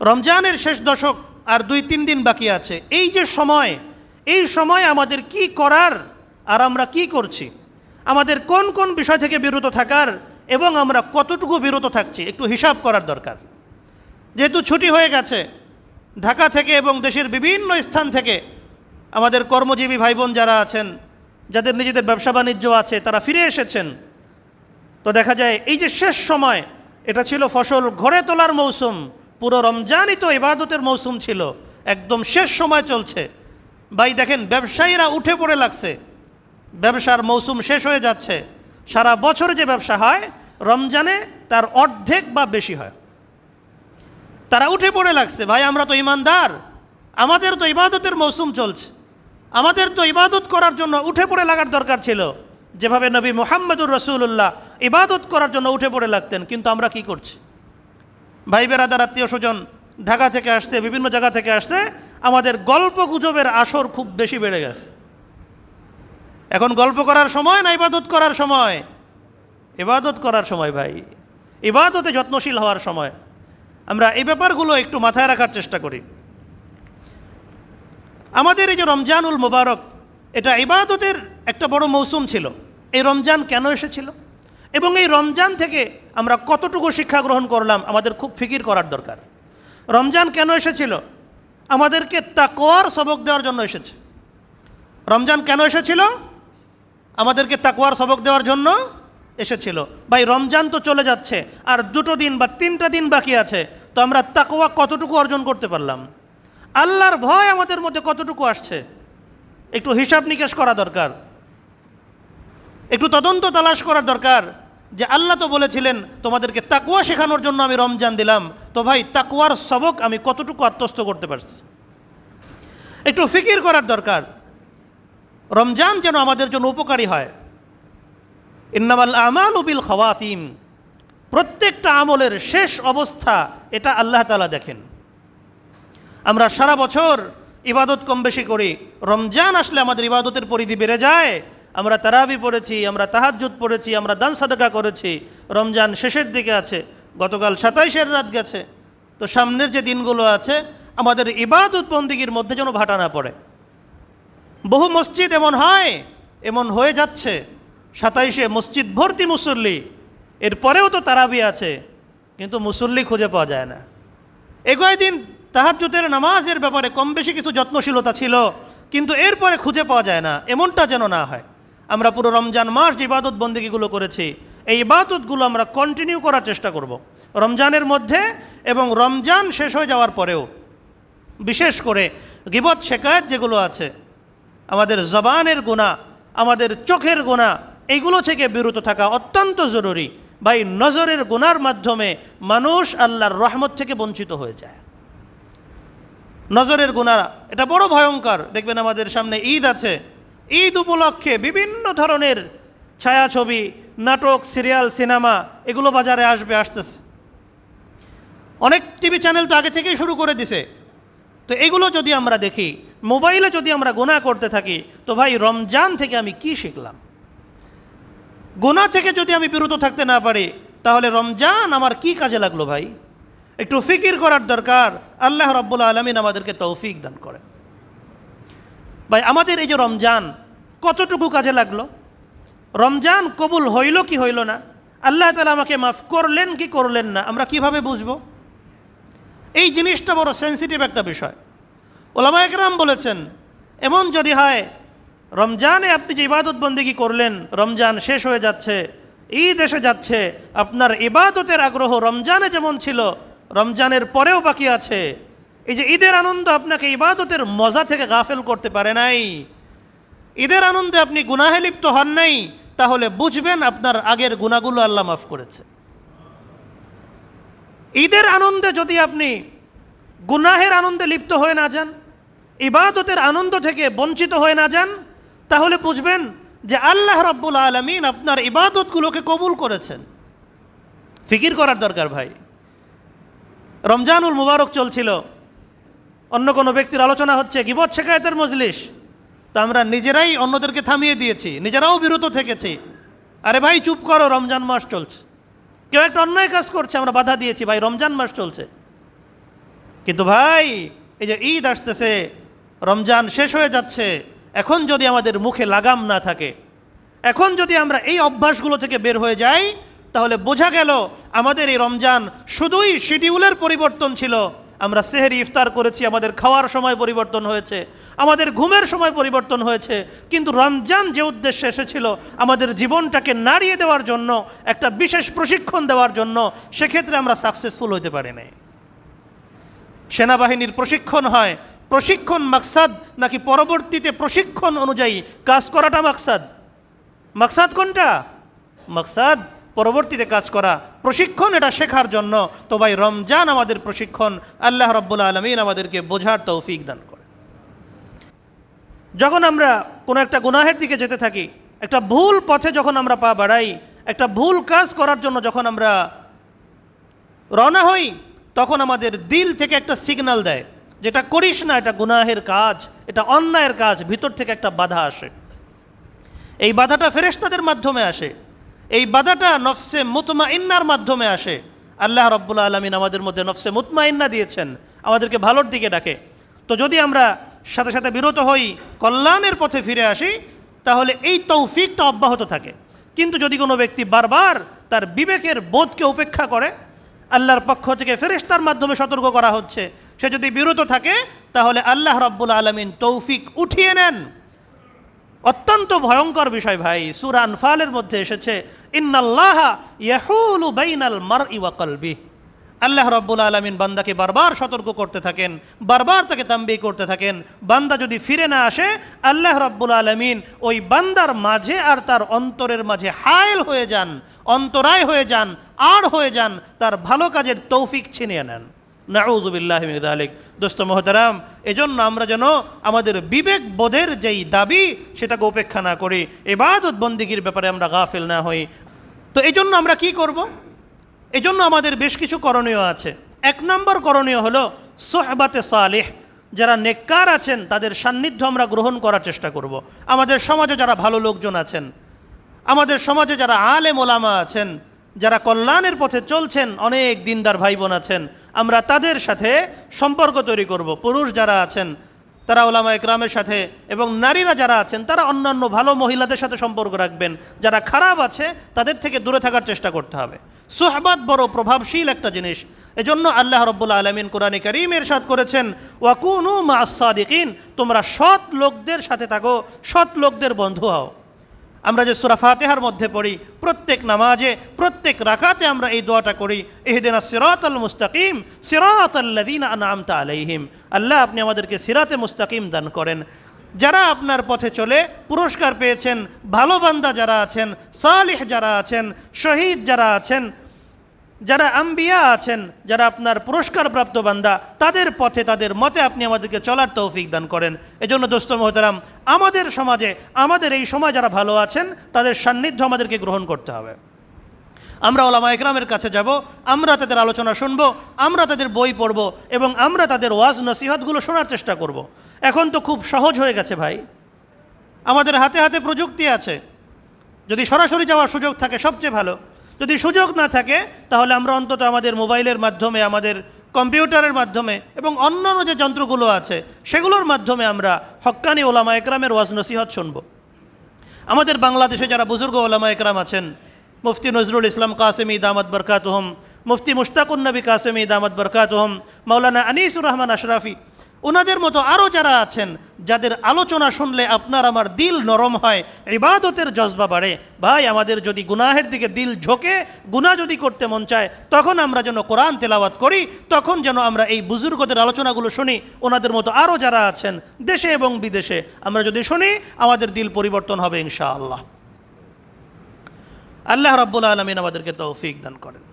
রমজানের শেষ দশক আর দুই, তিন দিন বাকি আছে। এই যে সময়, এই সময় আমাদের কি করার আর আমরা কি করছি? আমাদের কোন কোন বিষয় থেকে বিরত থাকার এবং আমরা কতটুকু বিরত থাকছি, একটু হিসাব করার দরকার। যেহেতু ছুটি হয়ে গেছে, ঢাকা থেকে এবং দেশের বিভিন্ন স্থান থেকে আমাদের কর্মজীবী ভাই বোন যারা আছেন, যাদের নিজেদের ব্যবসা বাণিজ্য আছে, তারা ফিরে এসেছেন। তো দেখা যায়, এই যে শেষ সময়, এটা ছিল ফসল ঘরে তোলার মৌসুম। পুরো রমজানই তো ইবাদতের মৌসুম ছিল। একদম শেষ সময় চলছে। ভাই, দেখেন, ব্যবসায়ীরা উঠে পড়ে লাগছে। ব্যবসার মৌসুম শেষ হয়ে যাচ্ছে। সারা বছর যে ব্যবসা হয়, রমজানে তার অর্ধেক বা বেশি হয়। তারা উঠে পড়ে লাগছে, ভাই, আমরা তো ইমানদার। আমাদের তো ইবাদতের মৌসুম চলছে। আমাদের তো ইবাদত করার জন্য উঠে পড়ে লাগার দরকার ছিল। যেভাবে নবী মোহাম্মদুর রসুল্লাহ ইবাদত করার জন্য উঠে পড়ে লাগতেন, কিন্তু আমরা কি করছি? ভাই বেরাদার, আত্মীয় স্বজন ঢাকা থেকে আসছে, বিভিন্ন জায়গা থেকে আসছে, আমাদের গল্প গুজবের আসর খুব বেশি বেড়ে গেছে। এখন গল্প করার সময় না ইবাদত করার সময়? ইবাদত করার সময় ভাই। ইবাদতে যত্নশীল হওয়ার সময়। আমরা এই ব্যাপারগুলো একটু মাথায় রাখার চেষ্টা করি। আমাদের এই যে রমজানুল মোবারক, এটা ইবাদতের একটা বড় মৌসুম ছিল। এই রমজান কেন এসেছিল? এবং এই রমজান থেকে আমরা কতটুকু শিক্ষা গ্রহণ করলাম আমাদের খুব ফিকির করার দরকার। রমজান কেন এসেছিল? আমাদেরকে তাকোয়ার সবক দেওয়ার জন্য এসেছে। রমজান কেন এসেছিল? আমাদেরকে তাকোয়ার সবক দেওয়ার জন্য এসেছিল। ভাই, রমজান তো চলে যাচ্ছে, আর দুটো দিন বা তিনটা দিন বাকি আছে, তো আমরা তাকোয়া কতটুকু অর্জন করতে পারলাম? আল্লাহর ভয় আমাদের মধ্যে কতটুকু আসছে? একটু হিসাব নিকাশ করা দরকার। একটু তদন্ত তালাশ করার দরকার। যে আল্লাহ তো বলেছিলেন, তোমাদেরকে তাকুয়া শেখানোর জন্য আমি রমজান দিলাম। তো ভাই তাকুয়ার সবক আমি কতটুকু আত্মস্থ করতে পারছি? একটু ফিকির করার দরকার। রমজান যেন আমাদের জন্য উপকারী হয়। ইন্নামাল আমাল উবিল খাওয়াতিম। প্রত্যেকটা আমলের শেষ অবস্থা, এটা আল্লাহ তালা দেখেন। আমরা সারা বছর ইবাদত কম বেশি করি। রমজান আসলে আমাদের ইবাদতের পরিধি বেড়ে যায়। আমরা তারাবি পড়েছি, আমরা তাহাজ্জুদ পড়েছি, আমরা দান সাদকা করেছি। রমজান শেষের দিকে আছে, গতকাল সাতাইশের রাত গেছে। তো সামনের যে দিনগুলো আছে, আমাদের ইবাদত বন্দিগির মধ্যে যেন ভাটা না পড়ে। বহু মসজিদ এমন হয়, এমন হয়ে যাচ্ছে। সাতাইশে মসজিদ ভর্তি মুসল্লি, এরপরেও তো তারাবি আছে, কিন্তু মুসল্লি খুঁজে পাওয়া যায় না। এগোয় দিন তাহাজ্জুদের নামাজের ব্যাপারে কম বেশি কিছু যত্নশীলতা ছিল, কিন্তু এরপরে খুঁজে পাওয়া যায় না, এমনটা যেন না হয়। আমরা পুরো রমজান মাস যে ইবাদত বন্দিগিগুলো করেছি, এই ইবাদতগুলো আমরা কন্টিনিউ করার চেষ্টা করব। রমজানের মধ্যে এবং রমজান শেষ হয়ে যাওয়ার পরেও, বিশেষ করে গিবত শেখায়ত যেগুলো আছে, আমাদের জবানের গুণা, আমাদের চোখের গুণা, এইগুলো থেকে বিরত থাকা অত্যন্ত জরুরি। ভাই, নজরের গুনার মাধ্যমে মানুষ আল্লাহর রহমত থেকে বঞ্চিত হয়ে যায়। নজরের গুণা, এটা বড় ভয়ঙ্কর। দেখবেন আমাদের সামনে ঈদ আছে ঈদ উপলক্ষে বিভিন্ন ধরনের ছায়াছবি, নাটক, সিরিয়াল, সিনেমা এগুলো বাজারে আসবে, আসতেছে। অনেক টিভি চ্যানেল তো আগে থেকেই শুরু করে দিছে। তো এগুলো যদি আমরা দেখি, মোবাইলে যদি আমরা গোনা করতে থাকি, তো ভাই রমজান থেকে আমি কি শিখলাম? গোনা থেকে যদি আমি বিরত থাকতে না পারি, তাহলে রমজান আমার কি কাজে লাগল ভাই? একটু ফিকির করার দরকার। আল্লাহ রব্বুল আলমিন আমাদেরকে তৌফিক দান করেন। ভাই, আমাদের এই যে রমজান, কতটুকু কাজে লাগল? রমজান কবুল হইল কি হইল না? আল্লাহ তালা আমাকে মাফ করলেন কি করলেন না? আমরা কীভাবে বুঝব? এই জিনিসটা বড় সেন্সিটিভ একটা বিষয়। ওলামা একরাম বলেছেন, এমন যদি হয়, রমজানে আপনি যে ইবাদত বন্দিগি করলেন, রমজান শেষ হয়ে যাচ্ছে, ঈদ এসে যাচ্ছে, আপনার ইবাদতের আগ্রহ রমজানে যেমন ছিল, রমজানের পরেও বাকি আছে। এই যে ঈদের আনন্দ আপনাকে ইবাদতের মজা থেকে গাফেল করতে পারে নাই। ঈদের আনন্দে আপনি গুনাহে লিপ্ত হন নাই, তাহলে বুঝবেন আপনার আগের গুণাগুলো আল্লাহ মাফ করেছে। ঈদের আনন্দে যদি আপনি গুনাহের আনন্দে লিপ্ত হয়ে না যান, ইবাদতের আনন্দ থেকে বঞ্চিত হয়ে না যান, তাহলে বুঝবেন যে আল্লাহ রব্বুল আলমিন আপনার ইবাদতগুলোকে কবুল করেছেন। ফিকির করার দরকার ভাই। রমজানুল মুবারক চলছিল। অন্য কোনো ব্যক্তির আলোচনা হচ্ছে, গিবত শেখায়তের মজলিস। তা আমরা নিজেরাই অন্যদেরকে থামিয়ে দিয়েছি, নিজেরাও বিরত থেকেছি। আরে ভাই, চুপ করো, রমজান মাস চলছে। কেউ একটা অন্যায় কাজ করছে, আমরা বাধা দিয়েছি, ভাই, রমজান মাস চলছে। কিন্তু ভাই, এই যে ঈদ আসতেছে, রমজান শেষ হয়ে যাচ্ছে, এখন যদি আমাদের মুখে লাগাম না থাকে, এখন যদি আমরা এই অভ্যাসগুলো থেকে বের হয়ে যাই, তাহলে বোঝা গেল আমাদের এই রমজান শুধুই শিডিউলের পরিবর্তন ছিল আমরা সেহেরি ইফতার করেছি, আমাদের খাওয়ার সময় পরিবর্তন হয়েছে, আমাদের ঘুমের সময় পরিবর্তন হয়েছে, কিন্তু রমজান যে উদ্দেশ্যে এসেছিল, আমাদের জীবনটাকে নাড়িয়ে দেওয়ার জন্য, একটা বিশেষ প্রশিক্ষণ দেওয়ার জন্য, সেক্ষেত্রে আমরা সাকসেসফুল হতে পারি নাই। সেনাবাহিনীর প্রশিক্ষণ হয়, প্রশিক্ষণ মাকসাদ নাকি পরবর্তীতে প্রশিক্ষণ অনুযায়ী কাজ করাটা মাকসাদ? মাকসাদ কোনটা? মাকসাদ পরবর্তীতে কাজ করা প্রশিক্ষণ এটা শেখার জন্য। তো ভাই, রমজান আমাদের প্রশিক্ষণ। আল্লাহ রব্বুল আলমিন আমাদেরকে বোঝার তৌফিক দান করে। যখন আমরা কোনো একটা গুনাহের দিকে যেতে থাকি, একটা ভুল পথে যখন আমরা পা বাড়াই, একটা ভুল কাজ করার জন্য যখন আমরা রওনা হই, তখন আমাদের দিল থেকে একটা সিগন্যাল দেয়, যেটা করিস না, এটা গুনাহের কাজ, এটা অন্যায়ের কাজ, ভিতর থেকে একটা বাধা আসে। এই বাধাটা ফেরেশতাদের মাধ্যমে আসে। এই বাধাটা নফসে মুতমা ইন্নার মাধ্যমে আসে। আল্লাহ রব্বুল আলমিন আমাদের মধ্যে নফসে মুতমা ইন্না দিয়েছেন, আমাদেরকে ভালোর দিকে ডাকে। তো যদি আমরা সাথে সাথে বিরত হই, কল্যাণের পথে ফিরে আসি, তাহলে এই তৌফিকটা অব্যাহত থাকে। কিন্তু যদি কোনো ব্যক্তি বারবার তার বিবেকের বোধকে উপেক্ষা করে, আল্লাহর পক্ষ থেকে ফেরেশতার মাধ্যমে সতর্ক করা হচ্ছে, সে যদি বিরত থাকে, তাহলে আল্লাহ রব্বুল আলমিন তৌফিক উঠিয়ে নেন। অত্যন্ত ভয়ঙ্কর বিষয় ভাই। সুরান ফালের মধ্যে এসেছে, ইন্নাল্লাহ মার আল্লাহ রব্বুল আলমিন বান্দাকে বারবার সতর্ক করতে থাকেন, বারবার তাকে তাম্বি করতে থাকেন। বান্দা যদি ফিরে না আসে, আল্লাহ রব্বুল আলমিন ওই বান্দার মাঝে আর তার অন্তরের মাঝে হায়েল হয়ে যান, অন্তরায় হয়ে যান, আর হয়ে যান, তার ভালো কাজের তৌফিক ছিনিয়ে নেন। নাউজুবিল্লাহ আলিক দোস্ত মোহতারাম, এজন্য আমরা যেন আমাদের বিবেক বোধের যেই দাবি, সেটাকে উপেক্ষা না করি এবাদত বন্দিগির ব্যাপারে আমরা গাফেল না হই। তো এই জন্য আমরা কি করব? এজন্য আমাদের বেশ কিছু করণীয় আছে। এক নম্বর করণীয় হলো সোহবাতে সালেহ। যারা নেককার আছেন, তাদের সান্নিধ্য আমরা গ্রহণ করার চেষ্টা করব। আমাদের সমাজে যারা ভালো লোকজন আছেন, আমাদের সমাজে যারা আলেম ওলামা আছেন যারা কল্যাণের পথে চলছেন, অনেক দিনদার ভাই বোন আছেন, আমরা তাদের সাথে সম্পর্ক তৈরি করব। পুরুষ যারা আছেন, তারা ওলামা একরামের সাথে এবং নারীরা যারা আছেন, তারা অন্যান্য ভালো মহিলাদের সাথে সম্পর্ক রাখবেন। যারা খারাপ আছে, তাদের থেকে দূরে থাকার চেষ্টা করতে হবে। সোহবাদ বড় প্রভাবশীল একটা জিনিস। এজন্য আল্লাহ রব্বুল আলমিন কোরআনে করিম এরশাদ করেছেন ওয়াকুনু মা আসাদিকিন তোমরা সৎ লোকদের সাথে থাকো, সৎ লোকদের বন্ধু হও। আমরা যে সুরা ফাতেহার মধ্যে পড়ি, প্রত্যেক নামাজে, প্রত্যেক রাখাতে আমরা এই দোয়াটা করি এহদিনা সিরাত আল মুস্তাকিম সিরাত আল্লাদিন আনামতা আলাইহিম। আল্লাহ আপনি আমাদেরকে সিরাতে মুস্তাকিম দান করেন। যারা আপনার পথে চলে, পুরস্কার পেয়েছেন, ভালো বান্দা যারা আছেন, সালিহ যারা আছেন, শহীদ যারা আছেন যারা আম্বিয়া আছেন, যারা আপনার পুরস্কারপ্রাপ্ত বান্দা, তাদের পথে, তাদের মতে আপনি আমাদেরকে চলার তৌফিক দান করেন। এজন্য দোস্ত মহতারাম, আমাদের সমাজে, আমাদের এই সময় যারা ভালো আছেন, তাদের সান্নিধ্য আমাদেরকে গ্রহণ করতে হবে। আমরা ওলামা একরামের কাছে যাব, আমরা তাদের আলোচনা শুনব, আমরা তাদের বই পড়ব এবং আমরা তাদের ওয়াজ নসিহতগুলো শোনার চেষ্টা করব। এখন তো খুব সহজ হয়ে গেছে ভাই। আমাদের হাতে হাতে প্রযুক্তি আছে। যদি সরাসরি যাওয়ার সুযোগ থাকে, সবচেয়ে ভালো। যদি সুযোগ না থাকে, তাহলে আমরা অন্তত আমাদের মোবাইলের মাধ্যমে, আমাদের কম্পিউটারের মাধ্যমে এবং অন্যান্য যে যন্ত্রগুলো আছে, সেগুলোর মাধ্যমে আমরা হক্কানি ওলামা একরামের ওয়াজ নসিহত শুনব। আমাদের বাংলাদেশে যারা বুজুর্গ ওলামা একরাম আছেন, মুফতি নজরুল ইসলাম কাসেমি দামদ বরকাতহম, মুফতি মুশতাকুন নবী কাসেমি দামদ বরকাতহম মৌলানা আনিসুর রহমান আশরাফি ওনাদের মতো আরও যারা আছেন, যাদের আলোচনা শুনলে আপনার আমার দিল নরম হয়, ইবাদতের জজবা বাড়ে। ভাই, আমাদের যদি গুনাহের দিকে দিল ঝোঁকে, গুনাহ যদি করতে মন চায়, তখন আমরা যেন কোরআন তেলাওয়াত করি, তখন যেন আমরা এই বুজুর্গদের আলোচনাগুলো শুনি, ওনাদের মতো আরও যারা আছেন, দেশে এবং বিদেশে, আমরা যদি শুনি, আমাদের দিল পরিবর্তন হবে ইনশাআল্লাহ। আল্লাহ রাব্বুল আলমিন আমাদেরকে তৌফিক দান করেন।